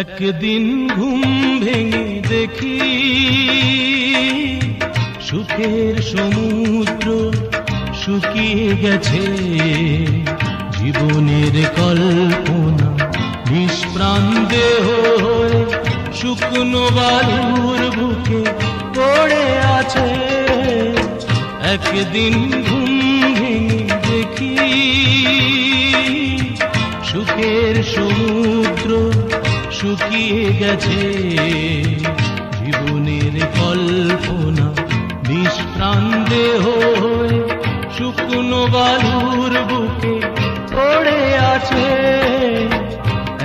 একদিন ঘুম ভেঙে দেখি সুখের সমুদ্র শুকিয়ে গেছে। জীবনের কল্পনা, নিষ্প্রাণ দেহ শুকনো বালুর বুকে পড়ে আছে। একদিন ঘুম ভেঙে দেখি শুকিয়ে গেছে। জীবনের কল্পনা নিষ্প্রাণ দেহ হয়ে শুকনো বালুর বুকে পড়ে আছে।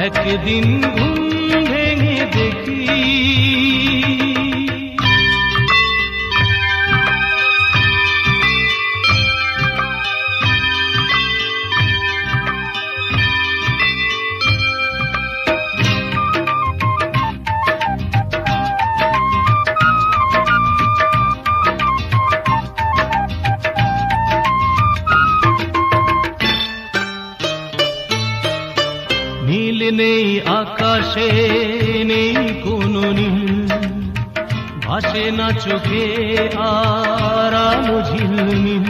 একদিন নীল নেই, আকাশে নেই কোনো নীল। ভাসে না চোখে আর আলো ঝিলমিল।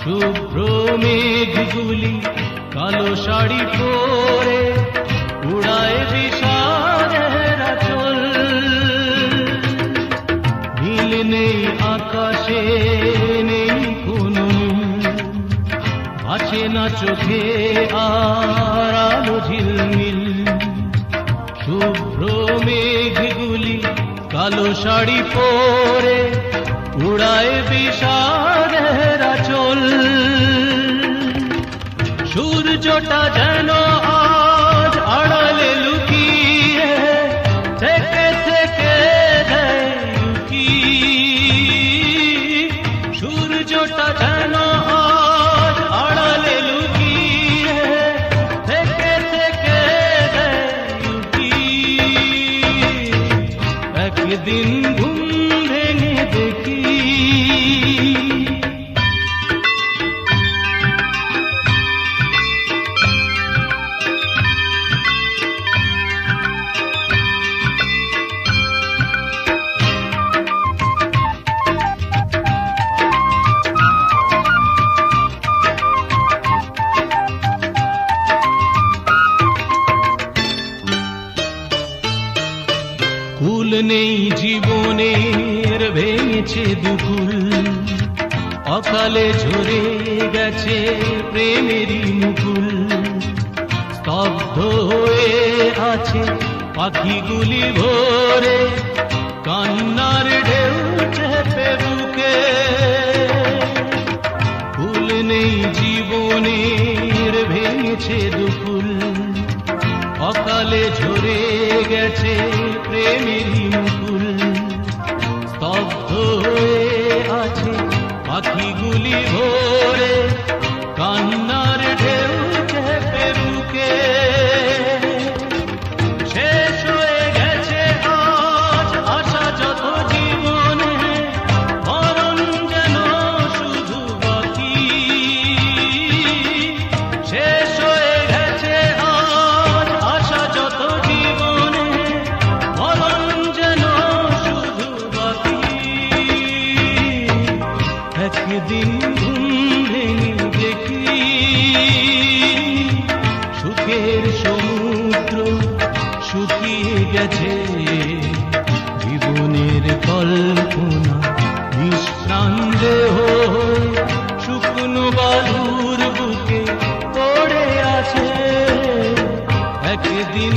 শুভ্র মেঘগুলি কালো শাড়ি পরে উড়ায় বিষাদের চল নীল নেই, আকাশে নেই কোনো আছে না চোখে আর শাড়ি পরে উড়ায় বিষাদের চল সূর্যটা যেন নেই জীবনের, ভেঙেছে দুকুল অকালে ঝরে গেছে প্রেমেরই মুকুল। স্তব্ধ হয়ে আছে পাখিগুলি ভোরে, কান্নার ঢেউ ঝরে গেছে প্রেমের মুকুল স্তব্ধ হয়ে আছে পাখিগুলি ভোরে। একদিন ঘুম সুখের সমুদ্র শুকিয়ে গেছে। জীবনের কল্পনা নিষ্প্রাণ দেহ শুকনো বালুর বুকে পড়ে আছে। একদিন